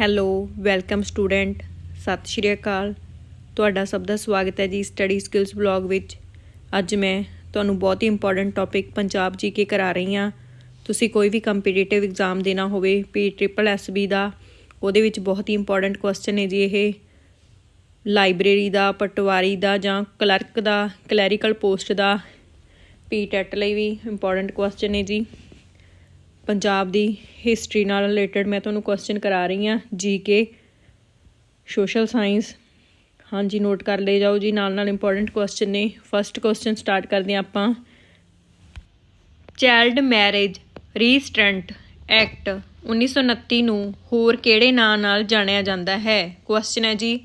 Hello, welcome student, ਸਤਿ ਸ਼੍ਰੀ ਅਕਾਲ। ਤੁਹਾਡਾ ਸਭ ਦਾ ਸਵਾਗਤ ਹੈ ਜੀ ਸਟੱਡੀ ਸਕਿੱਲਸ ਬਲੌਗ ਵਿੱਚ। ਅੱਜ ਮੈਂ ਤੁਹਾਨੂੰ ਬਹੁਤ ਹੀ ਇੰਪੋਰਟੈਂਟ ਟੌਪਿਕ ਪੰਜਾਬ ਜੀਕੇ ਕਰਾ ਰਹੀ ਹਾਂ। ਤੁਸੀਂ ਕੋਈ ਵੀ ਕੰਪੀਟੀਟਿਵ ਐਗਜ਼ਾਮ ਦੇਣਾ ਹੋਵੇ ਪੀ ਟ੍ਰਿਪਲ ਐਸ ਬੀ ਦਾ, ਉਹਦੇ ਵਿੱਚ ਬਹੁਤ ਹੀ ਇੰਪੋਰਟੈਂਟ ਕੁਐਸਚਨ ਹੈ ਜੀ ਇਹ। ਲਾਇਬ੍ਰੇਰੀ ਦਾ, ਪਟਵਾਰੀ ਦਾ ਜਾਂ ਕਲਰਕ ਦਾ ਕਲੈਰੀਕਲ ਪੋਸਟ ਦਾ ਪੀ ਟੈਟ ਲਈ ਵੀ ਇੰਪੋਰਟੈਂਟ ਕੁਐਸਚਨ ਹੈ ਜੀ। ਪੰਜਾਬ ਦੀ ਹਿਸਟਰੀ ਨਾਲ ਰਿਲੇਟਡ ਮੈਂ ਤੁਹਾਨੂੰ ਕੁਐਸਚਨ ਕਰਾ ਰਹੀ ਹਾਂ ਜੀਕੇ ਸੋਸ਼ਲ ਸਾਇੰਸ ਹਾਂਜੀ ਨੋਟ ਕਰ ਲੈ ਜਾਓ ਜੀ, ਨਾਲ ਨਾਲ ਇੰਪੋਰਟੈਂਟ ਕੁਐਸਚਨ ਨੇ। ਫਰਸਟ ਕੁਐਸਚਨ ਸਟਾਰਟ ਕਰਦੇ ਹਾਂ ਆਪਾਂ। ਚਾਈਲਡ ਮੈਰਿਜ ਰੀਸਟ੍ਰੈਂਟ ਐਕਟ 1929 ਨੂੰ ਹੋਰ ਕਿਹੜੇ ਨਾਂ ਨਾਲ ਜਾਣਿਆ ਜਾਂਦਾ ਹੈ? ਕੁਐਸਚਨ ਹੈ ਜੀ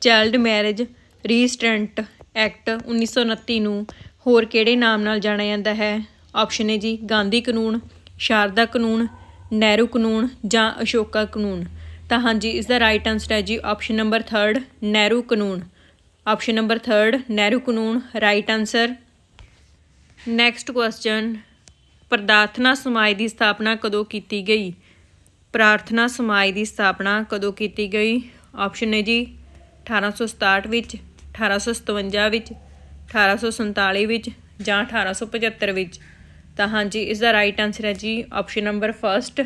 ਚਾਈਲਡ ਮੈਰਿਜ ਰੀਸਟ੍ਰੈਂਟ ਐਕਟ 1929 ਨੂੰ ਹੋਰ ਕਿਹੜੇ ਨਾਮ ਨਾਲ ਜਾਣਿਆ ਜਾਂਦਾ ਹੈ? ਆਪਸ਼ਨ ਹੈ ਜੀ, ਗਾਂਧੀ ਕਾਨੂੰਨ ਸ਼ਾਰਦਾ ਕਾਨੂੰਨ, ਨਹਿਰੂ ਕਾਨੂੰਨ ਜਾਂ ਅਸ਼ੋਕਾ ਕਾਨੂੰਨ? ਤਾਂ ਹਾਂਜੀ ਇਸ ਦਾ ਰਾਈਟ ਆਨਸਰ ਹੈ ਜੀ ਆਪਸ਼ਨ ਨੰਬਰ 3 ਨਹਿਰੂ ਕਾਨੂੰਨ। ਆਪਸ਼ਨ ਨੰਬਰ 3 ਨਹਿਰੂ ਕਾਨੂੰਨ ਰਾਈਟ ਆਨਸਰ ਨੈਕਸਟ ਕੁਐਸਚਨ ਪ੍ਰਾਰਥਨਾ ਸਮਾਜ ਦੀ ਸਥਾਪਨਾ ਕਦੋਂ ਕੀਤੀ ਗਈ? ਪ੍ਰਾਰਥਨਾ ਸਮਾਜ ਦੀ ਸਥਾਪਨਾ ਕਦੋਂ ਕੀਤੀ ਗਈ? ਆਪਸ਼ਨ ਹੈ ਜੀ 1867 ਵਿੱਚ 1857 ਵਿੱਚ 1847 ਵਿੱਚ ਜਾਂ 1875 ਵਿੱਚ। ਤਾਂ ਹਾਂਜੀ, ਇਸ ਦਾ ਰਾਈਟ ਆਨਸਰ ਹੈ ਜੀ option number first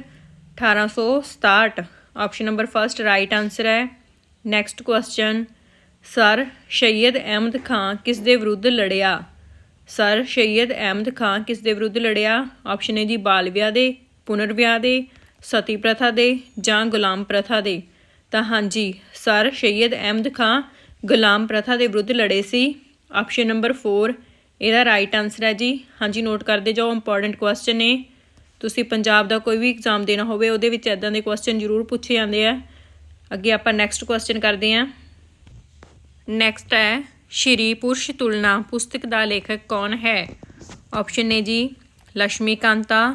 1867 option number first right answer ਹੈ। Next question sir Syed Ahmed Khan ਕਿਸ ਦੇ ਵਿਰੁੱਧ ਲੜਿਆ? ਸਰ ਸੈਯਦ ਅਹਿਮਦ ਖਾਨ ਕਿਸ ਦੇ ਵਿਰੁੱਧ ਲੜਿਆ? ਆਪਸ਼ਨ ਹੈ ਜੀ ਬਾਲ ਵਿਆਹ ਦੇ ਪੁਨਰ ਵਿਆਹ ਦੇ, ਸਤੀ ਪ੍ਰਥਾ ਦੇ ਜਾਂ ਗੁਲਾਮ ਪ੍ਰਥਾ ਦੇ। ਤਾਂ ਹਾਂਜੀ, ਸਰ ਸੈਯਦ ਅਹਿਮਦ ਖਾਨ ਗੁਲਾਮ ਪ੍ਰਥਾ ਦੇ ਵਿਰੁੱਧ ਲੜੇ ਸੀ। ਆਪਸ਼ਨ ਨੰਬਰ 4 ਇਹਦਾ ਰਾਈਟ ਆਨਸਰ ਹੈ ਜੀ। ਹਾਂਜੀ ਨੋਟ ਕਰਦੇ ਜਾਓ ਇੰਪੋਰਟੈਂਟ ਕੁਐਸਚਨ ਨੇ। ਤੁਸੀਂ ਪੰਜਾਬ ਦਾ ਕੋਈ ਵੀ ਐਗਜ਼ਾਮ ਦੇਣਾ ਹੋਵੇ, ਉਹਦੇ ਵਿੱਚ ਐਦਾਂ ਦੇ ਕੁਐਸਚਨ ਜ਼ਰੂਰ ਪੁੱਛੇ ਜਾਂਦੇ ਆ। ਅੱਗੇ ਆਪਾਂ ਨੈਕਸਟ ਕੁਐਸਚਨ ਕਰਦੇ ਹਾਂ। ਨੈਕਸਟ ਹੈ, ਸ਼੍ਰੀ ਪੁਰਸ਼ ਤੁਲਨਾ ਪੁਸਤਕ ਦਾ ਲੇਖਕ ਕੌਣ ਹੈ? ਆਪਸ਼ਨ ਨੇ ਜੀ ਲక్ష్ਮੀ ਕਾਂਤਾ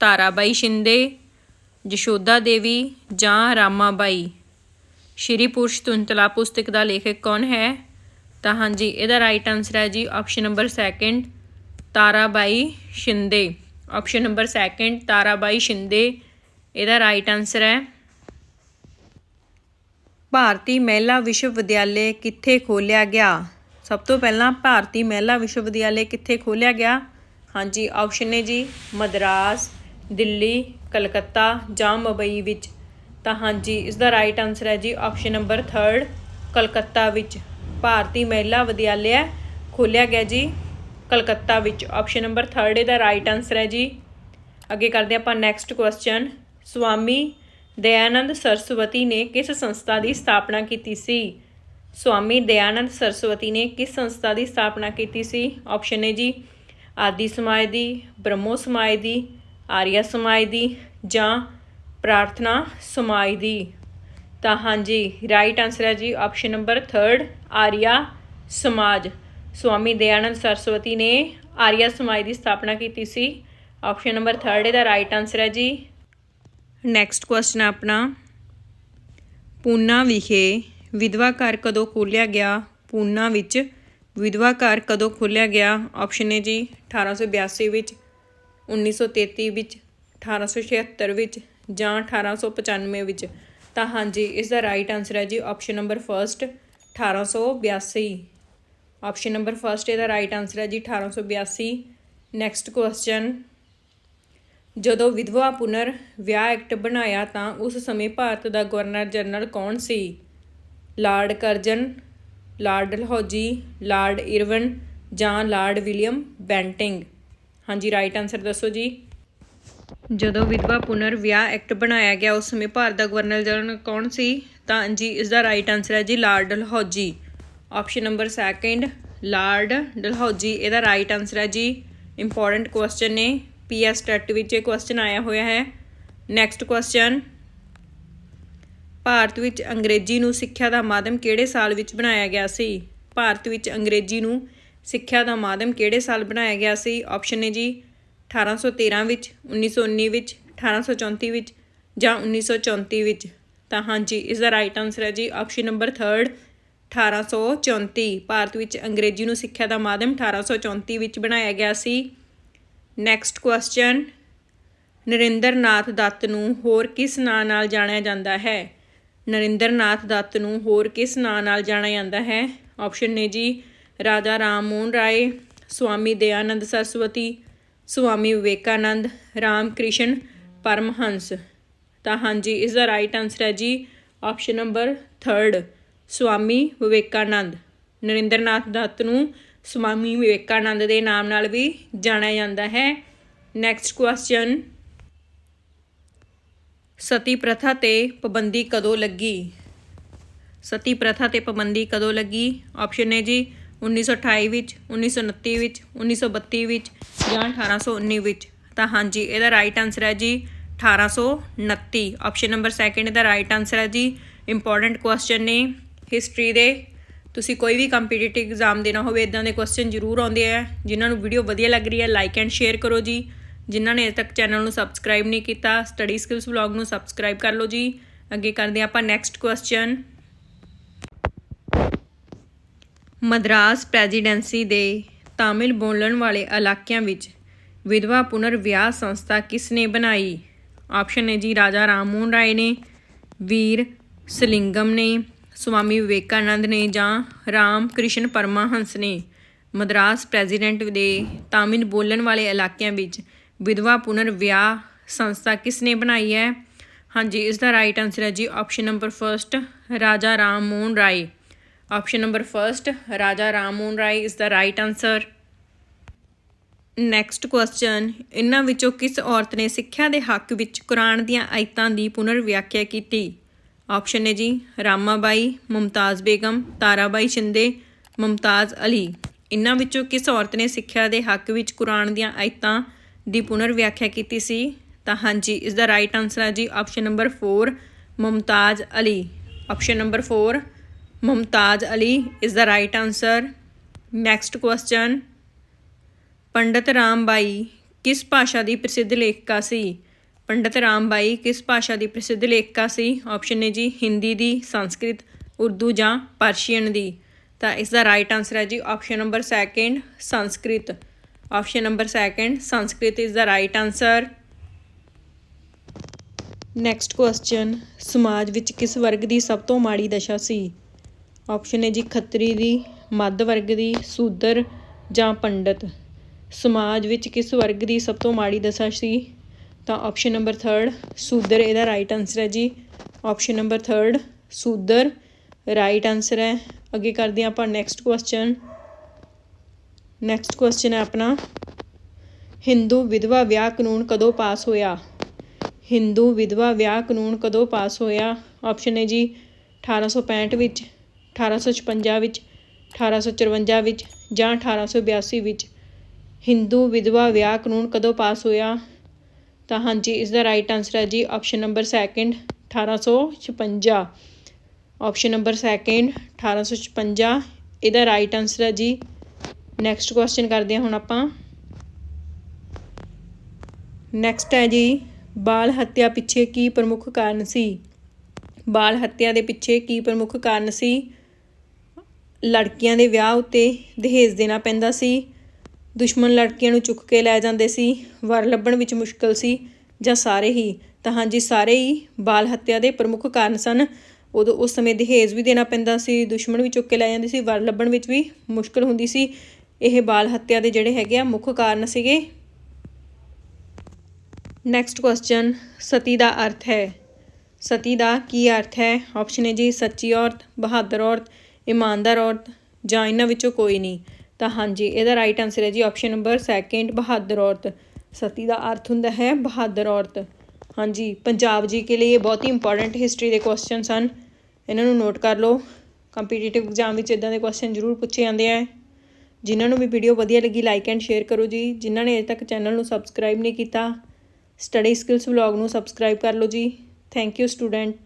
ਤਾਰਾਬਾਈ ਸ਼ਿੰਦੇ, ਜਸ਼ੋਦਾ ਦੇਵੀ ਜਾਂ ਰਾਮਾਬਾਈ। ਸ਼੍ਰੀ ਪੁਰਸ਼ ਤੁਲਨਾ ਪੁਸਤਕ ਦਾ ਲੇਖਕ ਕੌਣ ਹੈ? ਤਾਂ ਹਾਂਜੀ, ਇਹਦਾ ਰਾਈਟ ਆਨਸਰ ਹੈ ਜੀ option number 2 Tarabai Shinde. Option number 2 Tarabai Shinde. ਇਹਦਾ ਰਾਈਟ ਆਨਸਰ ਹੈ, ਭਾਰਤੀ ਮਹਿਲਾ ਵਿਸ਼ਵ ਵਿਦਿਆਲੇ ਕਿੱਥੇ ਖੋਲ੍ਹਿਆ ਗਿਆ? ਸਭ ਤੋਂ ਪਹਿਲਾਂ ਭਾਰਤੀ ਮਹਿਲਾ ਵਿਸ਼ਵ ਵਿਦਿਆਲੇ ਕਿੱਥੇ ਖੋਲ੍ਹਿਆ ਗਿਆ? ਹਾਂਜੀ ਆਪਸ਼ਨ ਨੇ ਜੀ ਮਦਰਾਸ, ਦਿੱਲੀ, ਕਲਕੱਤਾ ਜਾਂ ਮੁੰਬਈ ਵਿੱਚ। ਤਾਂ ਹਾਂਜੀ ਇਸ ਦਾ ਰਾਈਟ ਆਨਸਰ ਹੈ ਜੀ ਆਪਸ਼ਨ ਨੰਬਰ 3 ਕਲਕੱਤਾ ਵਿੱਚ। ਭਾਰਤੀ ਮਹਿਲਾ ਵਿਦਿਆਲਿਆ ਖੋਲ੍ਹਿਆ ਗਿਆ ਜੀ। ਕਲਕੱਤਾ ਵਿੱਚ ਆਪਸ਼ਨ ਨੰਬਰ 3 ਇਹਦਾ ਰਾਈਟ ਆਨਸਰ ਹੈ ਜੀ। ਅੱਗੇ ਕਰਦੇ ਆਪਾਂ ਨੈਕਸਟ ਕੁਐਸਚਨ ਸਵਾਮੀ ਦਇਆਨੰਦ ਸਰਸਵਤੀ ਨੇ ਕਿਸ ਸੰਸਥਾ ਦੀ ਸਥਾਪਨਾ ਕੀਤੀ ਸੀ? ਸਵਾਮੀ ਦਇਆਨੰਦ ਸਰਸਵਤੀ ਨੇ ਕਿਸ ਸੰਸਥਾ ਦੀ ਸਥਾਪਨਾ ਕੀਤੀ ਸੀ? ਆਪਸ਼ਨ ਨੇ ਜੀ ਆਦਿ ਸਮਾਜ ਦੀ, ਬ੍ਰਹਮੋ ਸਮਾਜ ਦੀ, ਆਰੀਆ ਸਮਾਜ ਦੀ ਜਾਂ ਪ੍ਰਾਰਥਨਾ ਸਮਾਜ ਦੀ। ਤਾਂ ਹਾਂਜੀ ਰਾਈਟ ਆਨਸਰ ਹੈ ਜੀ ਆਪਸ਼ਨ ਨੰਬਰ 3 ਆਰੀਆ ਸਮਾਜ। ਸਵਾਮੀ ਦਇਆਨੰਦ ਸਰਸਵਤੀ ਨੇ ਆਰੀਆ ਸਮਾਜ ਦੀ ਸਥਾਪਨਾ ਕੀਤੀ ਸੀ। ਆਪਸ਼ਨ ਨੰਬਰ 3 ਇਹਦਾ ਰਾਈਟ ਆਨਸਰ ਹੈ ਜੀ। ਨੈਕਸਟ ਕੁਐਸਚਨ ਆਪਣਾ। ਪੂਨਾ ਵਿਖੇ ਵਿਧਵਾ ਘਰ ਕਦੋਂ ਖੋਲ੍ਹਿਆ ਗਿਆ? ਪੂਨਾ ਵਿੱਚ ਵਿਧਵਾ ਘਰ ਕਦੋਂ ਖੋਲ੍ਹਿਆ ਗਿਆ? ਆਪਸ਼ਨ ਹੈ ਜੀ 1882 ਵਿੱਚ 1933 ਵਿੱਚ 1876 ਵਿੱਚ ਜਾਂ 1895 ਵਿੱਚ। ਤਾਂ ਹਾਂਜੀ, ਇਸ ਦਾ ਰਾਈਟ ਆਨਸਰ ਹੈ ਜੀ option number first 1882 option number first ਇਹਦਾ ਰਾਈਟ ਆਨਸਰ ਹੈ ਜੀ 1882 ਨੈਕਸਟ ਕੁਐਸਚਨ ਜਦੋਂ ਵਿਧਵਾ ਪੁਨਰ ਵਿਆਹ ਐਕਟ ਬਣਾਇਆ ਤਾਂ ਉਸ ਸਮੇਂ ਭਾਰਤ ਦਾ ਗਵਰਨਰ ਜਨਰਲ ਕੌਣ ਸੀ? Lord Curzon Lord Dalhousie Lord Irwin ਜਾਂ ਲਾਰਡ ਵਿਲੀਅਮ ਬੈਂਟਿੰਗ ਹਾਂਜੀ ਰਾਈਟ ਆਨਸਰ ਦੱਸੋ ਜੀ। ਜਦੋਂ ਵਿਧਵਾ ਪੁਨਰ ਵਿਆਹ ਐਕਟ ਬਣਾਇਆ ਗਿਆ, ਉਸ ਸਮੇਂ ਭਾਰਤ ਦਾ ਗਵਰਨਰ ਜਨਰਲ ਕੌਣ ਸੀ? ਤਾਂ ਜੀ, ਇਸ ਦਾ ਰਾਈਟ ਆਨਸਰ ਹੈ ਜੀ, Lord Dalhousie. Option number 2 Lord Dalhousie. ਇਹਦਾ ਰਾਈਟ ਆਨਸਰ ਹੈ ਜੀ ਇੰਪੋਰਟੈਂਟ ਕੁਐਸਚਨ ਨੇ। ਪੀਐਸ ਟੈਟ ਵਿੱਚ ਇਹ ਕੁਐਸਚਨ ਆਇਆ ਹੋਇਆ ਹੈ। ਨੈਕਸਟ ਕੁਐਸਚਨ ਭਾਰਤ ਵਿੱਚ ਅੰਗਰੇਜ਼ੀ ਨੂੰ ਸਿੱਖਿਆ ਦਾ ਮਾਧਿਅਮ ਕਿਹੜੇ ਸਾਲ ਵਿੱਚ ਬਣਾਇਆ ਗਿਆ ਸੀ? ਭਾਰਤ ਵਿੱਚ ਅੰਗਰੇਜ਼ੀ ਨੂੰ ਸਿੱਖਿਆ ਦਾ ਮਾਧਿਅਮ ਕਿਹੜੇ ਸਾਲ ਬਣਾਇਆ ਗਿਆ ਸੀ? ਆਪਸ਼ਨ ਨੇ ਜੀ 1813 ਵਿੱਚ 1919 ਵਿੱਚ 1834 ਵਿੱਚ ਜਾਂ 1934 ਵਿੱਚ? ਤਾਂ ਹਾਂਜੀ, ਇਸ ਦਾ ਰਾਈਟ ਆਨਸਰ ਹੈ ਜੀ ਆਪਸ਼ਨ ਨੰਬਰ 3 1834 ਭਾਰਤ ਵਿੱਚ ਅੰਗਰੇਜ਼ੀ ਨੂੰ ਸਿੱਖਿਆ ਦਾ ਮਾਧਿਅਮ 1834 ਵਿੱਚ ਬਣਾਇਆ ਗਿਆ ਸੀ। ਨੈਕਸਟ ਕੁਐਸਚਨ ਨਰਿੰਦਰ ਨਾਥ ਦੱਤ ਨੂੰ ਹੋਰ ਕਿਸ ਨਾਂ ਨਾਲ ਜਾਣਿਆ ਜਾਂਦਾ ਹੈ? ਨਰਿੰਦਰਨਾਥ ਦੱਤ ਨੂੰ ਹੋਰ ਕਿਸ ਨਾਂ ਨਾਲ ਜਾਣਿਆ ਜਾਂਦਾ ਹੈ? ਆਪਸ਼ਨ ਨੇ ਜੀ ਰਾਜਾ ਰਾਮ ਮੋਹਨ ਰਾਏ, ਸਵਾਮੀ ਦਇਆਨੰਦ ਸਰਸਵਤੀ ਸੁਆਮੀ ਵਿਵੇਕਾਨੰਦ ਰਾਮ ਕ੍ਰਿਸ਼ਨ ਪਰਮਹੰਸ। ਤਾਂ ਹਾਂਜੀ, ਇਸ ਦਾ ਰਾਈਟ ਆਨਸਰ ਹੈ ਜੀ ਆਪਸ਼ਨ ਨੰਬਰ 3 ਸੁਆਮੀ ਵਿਵੇਕਾਨੰਦ। ਨਰਿੰਦਰਨਾਥ ਦੱਤ ਨੂੰ ਸੁਆਮੀ ਵਿਵੇਕਾਨੰਦ ਦੇ ਨਾਮ ਨਾਲ ਵੀ ਜਾਣਿਆ ਜਾਂਦਾ ਹੈ। ਨੈਕਸਟ ਕੁਐਸਚਨ ਸਤੀ ਪ੍ਰਥਾ ਤੇ ਪਾਬੰਦੀ ਕਦੋਂ ਲੱਗੀ? ਸਤੀ ਪ੍ਰਥਾ ਤੇ ਪਾਬੰਦੀ ਕਦੋਂ ਲੱਗੀ? ਆਪਸ਼ਨ ਹੈ ਜੀ 1928 ਵਿੱਚ 1929 ਵਿੱਚ 1932 ਵਿੱਚ ਜਾਂ 1819 ਵਿੱਚ। ਤਾਂ ਹਾਂਜੀ, ਇਹਦਾ ਰਾਈਟ ਆਨਸਰ ਹੈ ਜੀ 1829 ਆਪਸ਼ਨ ਨੰਬਰ ਸੈਕੰਡ ਇਹਦਾ ਰਾਈਟ ਆਨਸਰ ਹੈ ਜੀ। ਇੰਪੋਰਟੈਂਟ ਕੁਐਸਚਨ ਨੇ ਹਿਸਟਰੀ ਦੇ। ਤੁਸੀਂ ਕੋਈ ਵੀ ਕੰਪੀਟੀਟਿਵ ਐਗਜ਼ਾਮ ਦੇਣਾ ਹੋਵੇ ਇਦਾਂ ਦੇ ਕੁਐਸਚਨ ਜ਼ਰੂਰ ਆਉਂਦੇ ਆ, ਜਿਨ੍ਹਾਂ ਨੂੰ ਵੀਡੀਓ ਵਧੀਆ ਲੱਗ ਰਹੀ ਹੈ ਲਾਈਕ ਐਂਡ ਸ਼ੇਅਰ ਕਰੋ ਜੀ। ਜਿਨ੍ਹਾਂ ਨੇ ਅਜੇ ਤੱਕ ਚੈਨਲ ਨੂੰ ਸਬਸਕ੍ਰਾਈਬ ਨਹੀਂ ਕੀਤਾ ਸਟੱਡੀ ਸਕਿੱਲਸ ਵਲੌਗ ਨੂੰ ਸਬਸਕ੍ਰਾਈਬ ਕਰ ਲਓ ਜੀ। ਅੱਗੇ ਕਰਦੇ ਹਾਂ ਆਪਾਂ ਨੈਕਸਟ ਕੁਐਸਚਨ ਮਦਰਾਸ ਪ੍ਰੈਜ਼ੀਡੈਂਸੀ ਦੇ ਤਾਮਿਲ ਬੋਲਣ ਵਾਲੇ ਇਲਾਕਿਆਂ ਵਿੱਚ ਵਿਧਵਾ ਪੁਨਰ ਵਿਆਹ ਸੰਸਥਾ ਕਿਸ ਨੇ ਬਣਾਈ? ਆਪਸ਼ਨ ਹੈ ਜੀ, ਰਾਜਾ ਰਾਮ ਮੋਹਨ ਰਾਏ ਨੇ, ਵੀਰ ਸਲਿੰਗਮ ਨੇ ਸੁਆਮੀ ਵਿਵੇਕਾਨੰਦ ਨੇ ਜਾਂ ਰਾਮ ਕ੍ਰਿਸ਼ਨ ਪਰਮਹੰਸ ਨੇ। ਮਦਰਾਸ ਪ੍ਰੈਜ਼ੀਡੈਂਟ ਦੇ ਤਾਮਿਲ ਬੋਲਣ ਵਾਲੇ ਇਲਾਕਿਆਂ ਵਿੱਚ ਵਿਧਵਾ ਪੁਨਰ ਵਿਆਹ ਸੰਸਥਾ ਕਿਸ ਨੇ ਬਣਾਈ ਹੈ? ਹਾਂਜੀ, ਇਸ ਦਾ ਰਾਈਟ ਆਨਸਰ ਹੈ ਜੀ option number first Raja Ram Mohan Roy. Option number first Raja Ram Mohan Roy ਇਸ ਦਾ ਰਾਈਟ ਆਨਸਰ ਨੈਕਸਟ ਕੁਐਸਚਨ ਇਹਨਾਂ ਵਿੱਚੋਂ ਕਿਸ ਔਰਤ ਨੇ ਸਿੱਖਿਆ ਦੇ ਹੱਕ ਵਿੱਚ ਕੁਰਾਨ ਦੀਆਂ ਆਇਤਾਂ ਦੀ ਪੁਨਰ ਵਿਆਖਿਆ ਕੀਤੀ? ਆਪਸ਼ਨ ਨੇ ਜੀ, ਰਾਮਾਬਾਈ, ਮੁਮਤਾਜ਼ ਬੇਗਮ, ਤਾਰਾਬਾਈ ਸ਼ਿੰਦੇ, ਮੁਮਤਾਜ਼ ਅਲੀ। ਇਹਨਾਂ ਵਿੱਚੋਂ ਕਿਸ ਔਰਤ ਨੇ ਸਿੱਖਿਆ ਦੇ ਹੱਕ ਵਿੱਚ ਕੁਰਾਨ ਦੀਆਂ ਆਇਤਾਂ ਦੀ ਪੁਨਰ ਵਿਆਖਿਆ ਕੀਤੀ ਸੀ? ਤਾਂ ਹਾਂਜੀ, ਇਸ ਦਾ ਰਾਈਟ ਆਨਸਰ ਹੈ ਜੀ option number 4 Mumtaz Ali. Option number 4 Mumtaz Ali ਇਸ ਦਾ right answer next question Pandit Ramabai ਕਿਸ ਭਾਸ਼ਾ ਦੀ ਪ੍ਰਸਿੱਧ ਲੇਖਿਕਾ ਸੀ? ਪੰਡਤ ਰਾਮਬਾਈ ਕਿਸ ਭਾਸ਼ਾ ਦੀ ਪ੍ਰਸਿੱਧ ਲੇਖਿਕਾ ਸੀ? ਆਪਸ਼ਨ ਨੇ ਜੀ ਹਿੰਦੀ ਦੀ, ਸੰਸਕ੍ਰਿਤ, ਉਰਦੂ ਜਾਂ ਪਰਸ਼ੀਅਨ ਦੀ। ਤਾਂ ਇਸ ਦਾ ਰਾਈਟ ਆਨਸਰ ਹੈ ਜੀ option number second Sanskrit. Option number second Sanskrit is the right answer next question ਸਮਾਜ ਵਿੱਚ ਕਿਸ ਵਰਗ ਦੀ ਸਭ ਤੋਂ ਮਾੜੀ ਦਸ਼ਾ ਸੀ? ਆਪਸ਼ਨ ਹੈ ਜੀ ਖੱਤਰੀ ਦੀ, ਮੱਧ ਵਰਗ ਦੀ, ਸੂਦਰ ਜਾਂ ਪੰਡਤ। ਸਮਾਜ ਵਿੱਚ ਕਿਸ ਵਰਗ ਦੀ ਸਭ ਤੋਂ ਮਾੜੀ ਦਸ਼ਾ ਸੀ? ਤਾਂ ਆਪਸ਼ਨ ਨੰਬਰ 3 ਸੂਦਰ ਇਹਦਾ ਰਾਈਟ ਆਨਸਰ ਹੈ ਜੀ। Option number 3 Shudra right answer ਹੈ। ਅੱਗੇ ਕਰਦੇ ਹਾਂ ਆਪਾਂ ਨੈਕਸਟ ਕੁਐਸਚਨ ਨੈਕਸਟ ਕੁਐਸਚਨ ਹੈ ਆਪਣਾ ਹਿੰਦੂ ਵਿਧਵਾ ਵਿਆਹ ਕਾਨੂੰਨ ਕਦੋਂ ਪਾਸ ਹੋਇਆ? ਹਿੰਦੂ ਵਿਧਵਾ ਵਿਆਹ ਕਾਨੂੰਨ ਕਦੋਂ ਪਾਸ ਹੋਇਆ? ਆਪਸ਼ਨ ਹੈ ਜੀ 1865 ਵਿੱਚ। 1856 ਵਿੱਚ 1854 ਵਿੱਚ ਜਾਂ 1882 ਵਿੱਚ ਹਿੰਦੂ ਵਿਧਵਾ ਵਿਆਹ ਕਾਨੂੰਨ ਕਦੋਂ ਪਾਸ ਹੋਇਆ? ਤਾਂ ਹਾਂਜੀ ਇਸ ਦਾ ਰਾਈਟ ਆਨਸਰ ਹੈ ਜੀ option number second 1856 option number second 1856 ਇਹਦਾ ਰਾਈਟ ਆਨਸਰ ਹੈ ਜੀ। ਨੈਕਸਟ ਕੁਐਸਚਨ ਕਰਦੇ ਹਾਂ ਹੁਣ ਆਪਾਂ। ਨੈਕਸਟ ਹੈ ਜੀ, ਬਾਲ ਹੱਤਿਆ ਪਿੱਛੇ ਕੀ ਪ੍ਰਮੁੱਖ ਕਾਰਨ ਸੀ? ਬਾਲ ਹੱਤਿਆ ਦੇ ਪਿੱਛੇ ਕੀ ਪ੍ਰਮੁੱਖ ਕਾਰਨ ਸੀ? ਲੜਕੀਆਂ ਦੇ ਵਿਆਹ ਉੱਤੇ ਦਹੇਜ ਦੇਣਾ ਪੈਂਦਾ ਸੀ। ਦੁਸ਼ਮਣ ਲੜਕੀਆਂ ਨੂੰ ਚੁੱਕ ਕੇ ਲੈ ਜਾਂਦੇ ਸੀ। ਵਰ ਲੱਭਣ ਵਿੱਚ ਮੁਸ਼ਕਲ ਸੀ, ਜਾਂ ਸਾਰੇ ਹੀ। ਤਾਂ ਹਾਂਜੀ, ਸਾਰੇ ਹੀ ਬਾਲ ਹੱਤਿਆ ਦੇ ਪ੍ਰਮੁੱਖ ਕਾਰਨ ਸਨ। ਉਦੋਂ ਉਸ ਸਮੇਂ ਦਹੇਜ ਵੀ ਦੇਣਾ ਪੈਂਦਾ ਸੀ, ਦੁਸ਼ਮਣ ਵੀ ਚੁੱਕ ਕੇ ਲੈ ਜਾਂਦੇ ਸੀ। ਵਰ ਲੱਭਣ ਵਿੱਚ ਵੀ ਮੁਸ਼ਕਲ ਹੁੰਦੀ ਸੀ। ਇਹ ਬਾਲ ਹੱਤਿਆ ਦੇ ਜਿਹੜੇ ਹੈਗੇ ਆ, ਮੁੱਖ ਕਾਰਨ ਸੀਗੇ। ਨੈਕਸਟ ਕੁਐਸਚਨ ਸਤੀ ਦਾ ਅਰਥ ਹੈ। ਸਤੀ ਦਾ ਕੀ ਅਰਥ ਹੈ? ਆਪਸ਼ਨ ਹੈ ਜੀ, ਸੱਚੀ ਔਰਤ, ਬਹਾਦਰ ਔਰਤ। ਇਮਾਨਦਾਰ ਔਰਤ ਜਾਂ ਇਹਨਾਂ ਵਿੱਚੋਂ ਕੋਈ ਨਹੀਂ। ਤਾਂ ਹਾਂਜੀ, ਇਹਦਾ ਰਾਈਟ ਆਨਸਰ ਹੈ ਜੀ ਆਪਸ਼ਨ ਨੰਬਰ ਸੈਕਿੰਡ ਬਹਾਦਰ ਔਰਤ। ਸਤੀ ਦਾ ਅਰਥ ਹੁੰਦਾ ਹੈ ਬਹਾਦਰ ਔਰਤ। ਹਾਂਜੀ, ਪੰਜਾਬ ਜੀ ਕੇ ਲਈ ਇਹ ਬਹੁਤ ਹੀ ਇੰਪੋਰਟੈਂਟ ਹਿਸਟਰੀ ਦੇ ਕੁਐਸਚਨ ਹਨ। ਇਹਨਾਂ ਨੂੰ ਨੋਟ ਕਰ ਲਓ। ਕੰਪੀਟੀਟਿਵ ਐਗਜ਼ਾਮ ਵਿੱਚ ਇਦਾਂ ਦੇ ਕੁਐਸਚਨ ਜ਼ਰੂਰ ਪੁੱਛੇ ਜਾਂਦੇ ਆ। ਜਿਨ੍ਹਾਂ ਨੂੰ ਵੀ ਵੀਡੀਓ ਵਧੀਆ ਲੱਗੀ ਲਾਈਕ ਐਂਡ ਸ਼ੇਅਰ ਕਰੋ ਜੀ। ਜਿਨ੍ਹਾਂ ਨੇ ਅਜੇ ਤੱਕ ਚੈਨਲ ਨੂੰ ਸਬਸਕ੍ਰਾਈਬ ਨਹੀਂ ਕੀਤਾ ਸਟੱਡੀ ਸਕਿੱਲਸ ਵਲੌਗ ਨੂੰ ਸਬਸਕ੍ਰਾਈਬ ਕਰ ਲਓ ਜੀ। Thank you student